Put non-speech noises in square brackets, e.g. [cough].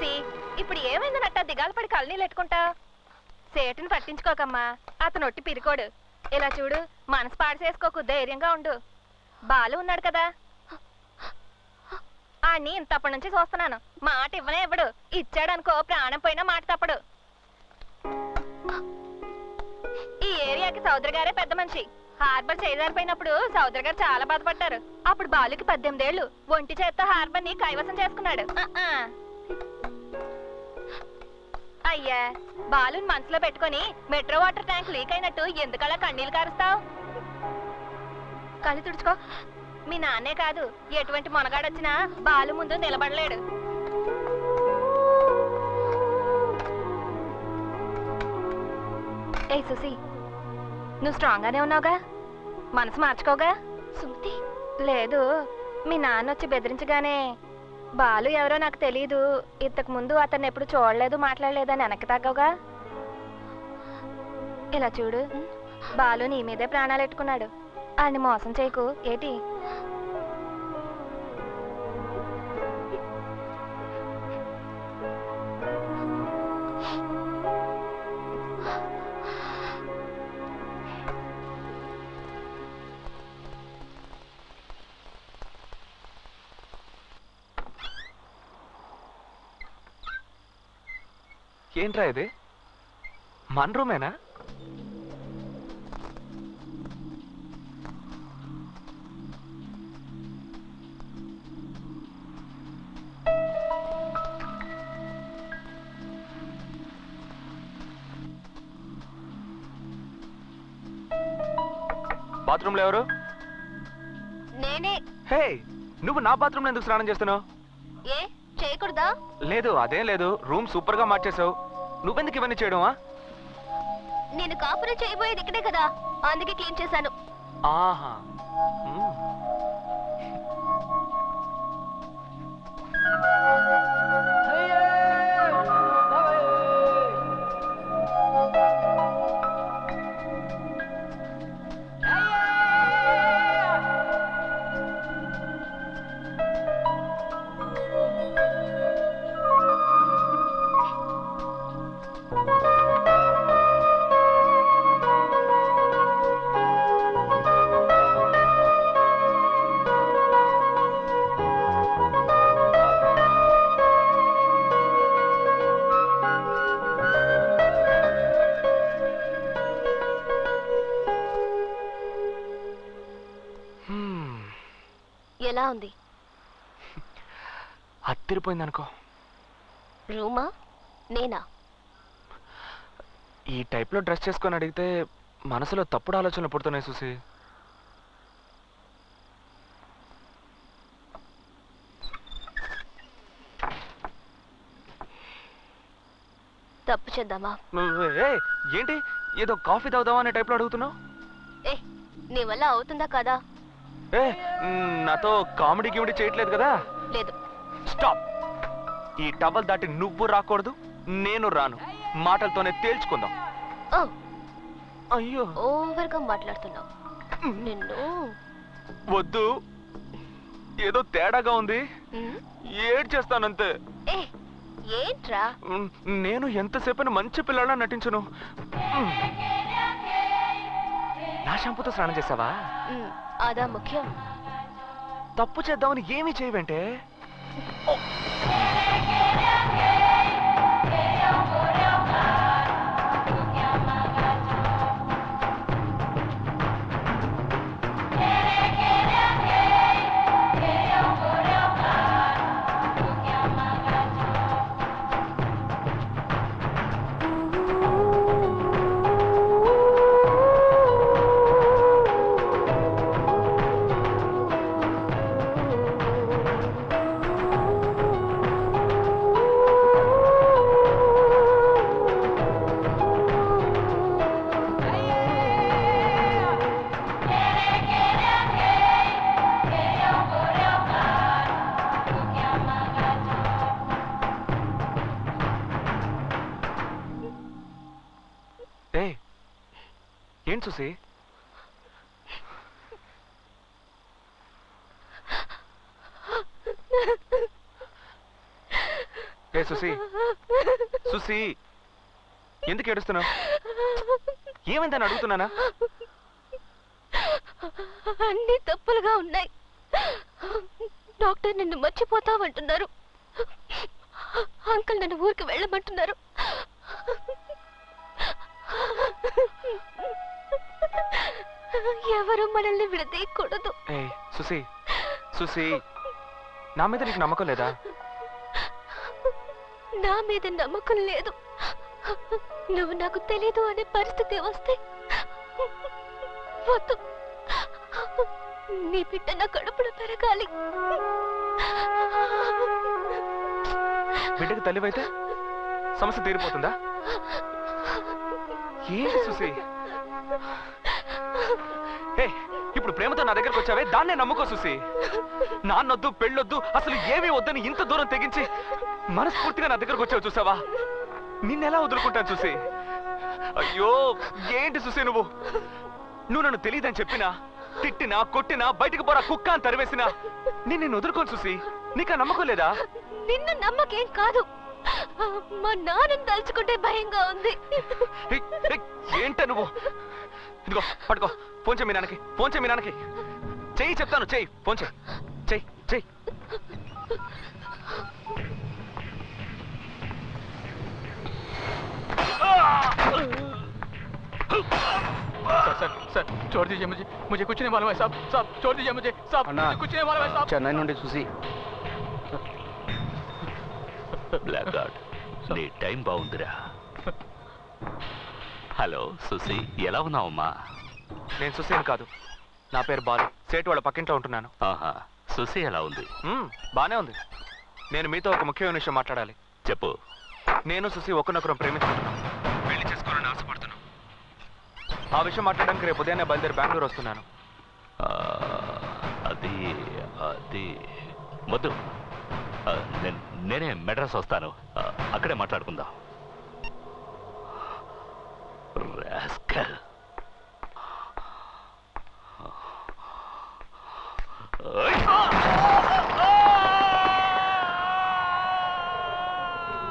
సుసి ఇప్పుడు ఏమైంది నట్ట దిగాలు పడి కళ్ళనీళ్ళు ఎట్టుకుంటా సేటుని పట్టించుకోకమ్మా. అతను ఒట్టి పిరికోడు. ఇలా చూడు మనసు పాడు చేసుకోకు ధైర్యంగా ఉండు. బాలు ఉన్నాడు కదా. ఆడిని ఇంతప్పటి నుంచి చూస్తున్నాను. మాట ఇవ్వనే ఇవ్వడు. ఇచ్చాడనుకో ప్రాణం పోయినా మాట తప్పడు. ఈ ఏరియాకి సౌదరి గారే పెద్ద మనిషి. హార్బర్ చేయదారిపోయినప్పుడు సౌదరి గారు చాలా బాధపడ్డారు. అప్పుడు బాలుకి పద్దెనిమిదేళ్ళు ఒంటి చేత్తో హార్బర్ని కైవసం చేసుకున్నాడు. అయ్యా బాలుని మనసులో పెట్టుకొని మెట్రో వాటర్ ట్యాంక్ లీక్ అయినట్టు ఎందుకలా కన్నీళ్ళు కారుస్తావు? కళ్ళు తుడుచుకో. మీ నాన్నే కాదు ఎటువంటి మొనగాడొచ్చినా బాలు ముందు నిలబడలేడు. ఏ సుసి నువ్వు స్ట్రాంగ్ గానే ఉన్నావుగా? మనసు మార్చుకోగా? సుమతి. లేదు మీ నాన్న వచ్చి బెదిరించగానే బాలు ఎవరో నాకు తెలియదు ఇంతకు ముందు అతన్ని ఎప్పుడు చూడలేదు మాట్లాడలేదని అని వెనక్కి తగ్గవుగా. ఇలా చూడు బాలు నీ మీదే ప్రాణాలు ఎట్టుకున్నాడు. ఆయన్ని మోసం చేయకు ఏటి? ఏంట్రా ఇది? మన రూమేనా? బాత్రూంలో ఎవరు? నేనే. హే నువ్వు నా బాత్రూంలో ఎందుకు స్నానం చేస్తున్నావు? ఏ? చేయకూడదా? లేదు అదేం లేదు. రూమ్ సూపర్గా మార్చేసావు నువ్వెందుకు ఇవన్నీ చేయడమా నేను కాపురం చేయబోయేది ఇక్కడే కదా. అందుకే క్లీన్ చేశాను. ఆహా. మ్మ్. ఎలా ఉంది? [laughs] అత్తిరిపోయింది అనుకో రూమా? నేనా? ఈ టైప్లో డ్రెస్ చేసుకొని అడిగితే మనసులో తప్పుడు ఆలోచనలు పుడుతున్నాయి చూసి తప్పు చేద్దామా? ఏంటి? ఏదో కాఫీ తాగుదామా అనే టైప్లో అడుగుతున్నావు? ఏ నీ వల్ల అవుతుందా కదా? ఏ నాతో కామెడీ గిమిడీ చేయట్లేదు కదా? లేదు. స్టాప్ ఈ టవల్ దాటి నువ్వు రాకూడదు నేను రాను. మాటలతోనే తేల్చుకుందాం. అయ్యో. ఓవర్గా మాట్లాడుతున్నావు. నిన్ను. వద్దు. ఏదో తేడాగా ఉంది. ఉమ్, ఏడ్ చేస్తానంతే ఏ ఏంట్రా? నేను ఎంతసేపని మంచి పిల్లలా నటించను. నా షాంపూతో స్నానం చేసావా? అదా ముఖ్యం. తప్పు చేద్దామని ఏమీ చేయవంటే? ఏం చూసి? ఏ సుసి సుసి ఎందుకు ఏడుస్తున్నావు? ఏమైందని అడుగుతున్నానా? అన్ని తప్పులుగా ఉన్నాయి. డాక్టర్ నిన్ను మర్చిపోతామంటున్నారు అంకుల్ నన్ను ఊరికి వెళ్ళమంటున్నారు. ఎవరు మనల్ని విడదీయకూడదు. ఏ సుసి సుసి నా మీద నీకు నమ్మకం లేదా? నా మీద నమ్మకం లేదు. నువ్వు నాకు తెలీదు అనే పరిస్థితి వస్తే వద్దు. నీ బిడ్డ నా కడుపులో పెరగాలి. బిడ్డకి తల్లివైతే సమస్య తీరిపోతుందా? ఏంటి సుసి ఏ ఇప్పుడు ప్రేమతో నా దగ్గరకు వచ్చావే? దాన్నే నమ్ముకో సుసి నాన్నొద్దు పెళ్ళొద్దు అసలు ఏమీ వద్దని ఇంత దూరం తెగించి మనస్ఫూర్తిగా నా దగ్గరకు వచ్చావు చూసావా? నిన్నెలా వదులుకుంటాను చూసి అయ్యో ఏంటి సుసి నువ్వు? నువ్వు నన్ను తెలియదని చెప్పినా తిట్టినా కొట్టినా బయటికి పోరా కుక్క అని తరివేసినా నేను నిన్ను వదులుకోను చూసి నీకు నమ్మకం లేదా? నిన్ను నమ్మకేం కాదు. మా నాన్నని తలుచుకుంటే భయంగా ఉంది. ఏంట నువ్వు? ఇదిగో పట్టుకో. ఫోన్ చేయి మీ నాన్నకి ఫోన్ చేయి మీ నాన్నకి చెయ్యి చెప్తాను చెయ్యి ఫోన్ చేయి చెయ్యి చెయ్యి सर सर सर छोड़ दीजिए मुझे मुझे कुछ नहीं मालूम है साहब साहब छोड़ दीजिए मुझे साहब अन्ना। मुझे कुछ नहीं मालूम है साहब చెన్నై నుండి చూసి బ్లాక్ గార్డ్ నీ టైం బాగుందిరా హలో సుసి ఎలా ఉన్నావమ్మా నేను సుసేన్ కాదు. నా పేరు బాలు. సేటు వాళ్ళ పక్కింట్లో ఉంటున్నాను. ఆహా సుసి ఎలా ఉంది? మ్మ్, బానే ఉంది. నేను మీతో ఒక ముఖ్యమైన విషయం మాట్లాడాలి. చెప్పు. నేను సుసి ఒకరినొకరం ప్రేమించుకుంటున్నాం పెళ్ళి చేసుకోవాలని ఆశపడుతున్నాం ఆ విషయం మాట్లాడడానికి రేపు ఉదయాన్నే బయలుదేరి బెంగళూరు వస్తున్నాను. ఆ, అది అది. వద్దు. ఆ, నేను- నేనే మెడ్రాస్ వస్తాను. ఆ, అక్కడే మాట్లాడుకుందాం.